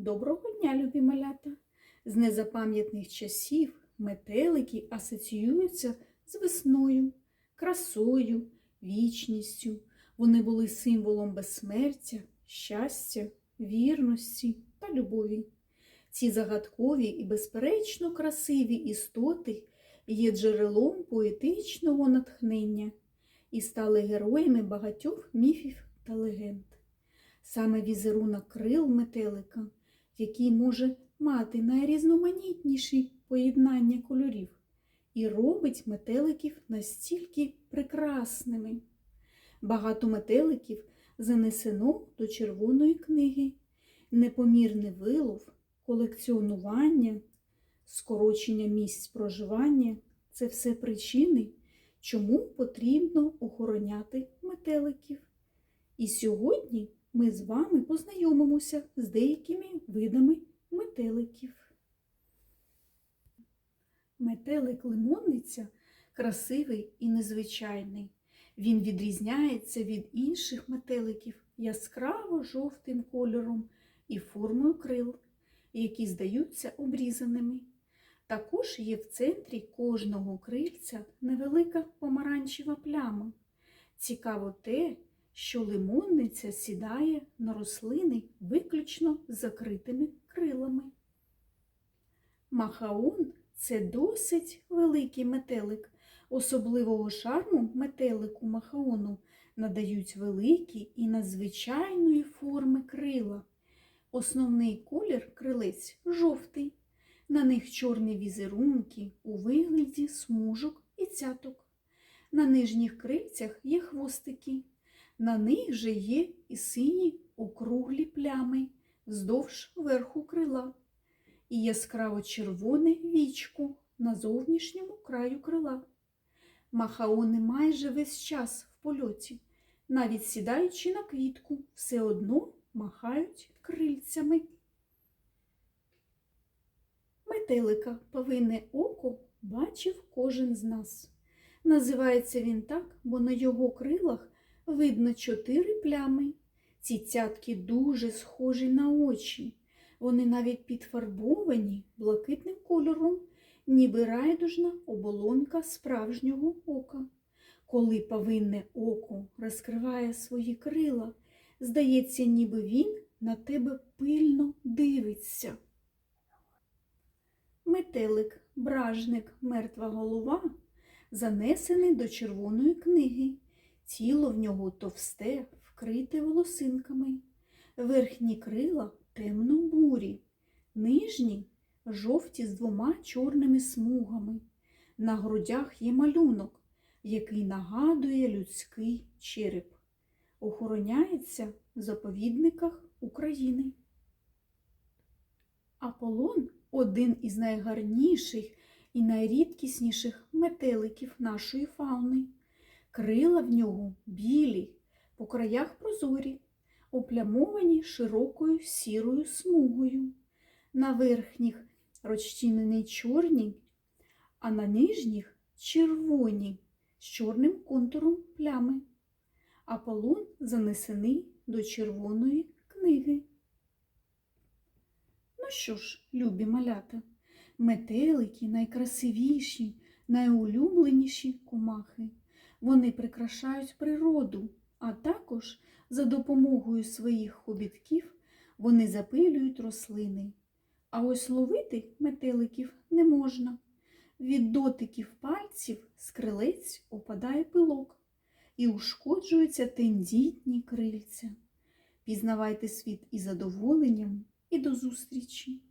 Доброго дня, любі малята! З незапам'ятних часів метелики асоціюються з весною, красою, вічністю. Вони були символом безсмертя, щастя, вірності та любові. Ці загадкові і безперечно красиві істоти є джерелом поетичного натхнення і стали героями багатьох міфів та легенд. Саме візерунок крил метелика, який може мати найрізноманітніші поєднання кольорів, і робить метеликів настільки прекрасними. Багато метеликів занесено до червоної книги, непомірний вилов, колекціонування, скорочення місць проживання це все причини, чому потрібно охороняти метеликів. І сьогодні ми з вами познайомимося з деякими видами метеликів. Метелик лимонниця красивий і незвичайний. Він відрізняється від інших метеликів яскраво жовтим кольором і формою крил, які здаються обрізаними. Також є в центрі кожного крильця невелика помаранчева пляма. Цікаво те, що лимонниця сідає на рослини виключно закритими крилами. Махаон це досить великий метелик. Особливого шарму метелику махаону надають великі і надзвичайної форми крила. Основний колір крилець жовтий. На них чорні візерунки у вигляді смужок і цяток. На нижніх крильцях є хвостики. На них же є і сині округлі плями вздовж верху крила, і яскраво червоне вічко на зовнішньому краю крила. Махаони майже весь час в польоті, навіть сідаючи на квітку, все одно махають крильцями. Метелика повинне око бачив кожен з нас. Називається він так, бо на його крилах видно чотири плями. Ці цятки дуже схожі на очі. Вони навіть підфарбовані блакитним кольором, ніби райдужна оболонка справжнього ока. Коли павинне око розкриває свої крила, здається, ніби він на тебе пильно дивиться. Метелик, бражник, мертва голова занесений до червоної книги. Тіло в нього товсте, вкрите волосинками, верхні крила темно-бурі, нижні жовті з двома чорними смугами. На грудях є малюнок, який нагадує людський череп. Охороняється в заповідниках України. Аполлон один із найгарніших і найрідкісніших метеликів нашої фауни. Крила в нього білі, по краях прозорі, оплямовані широкою сірою смугою. На верхніх розчинені чорні, а на нижніх червоні з чорним контуром плями. Аполлон занесений до червоної книги. Ну що ж, любі малята, метелики найкрасивіші, найулюбленіші комахи. Вони прикрашають природу, а також за допомогою своїх хобітків вони запилюють рослини. А ось ловити метеликів не можна. Від дотиків пальців з крилець опадає пилок і ушкоджуються тендітні крильця. Пізнавайте світ із задоволенням і до зустрічі!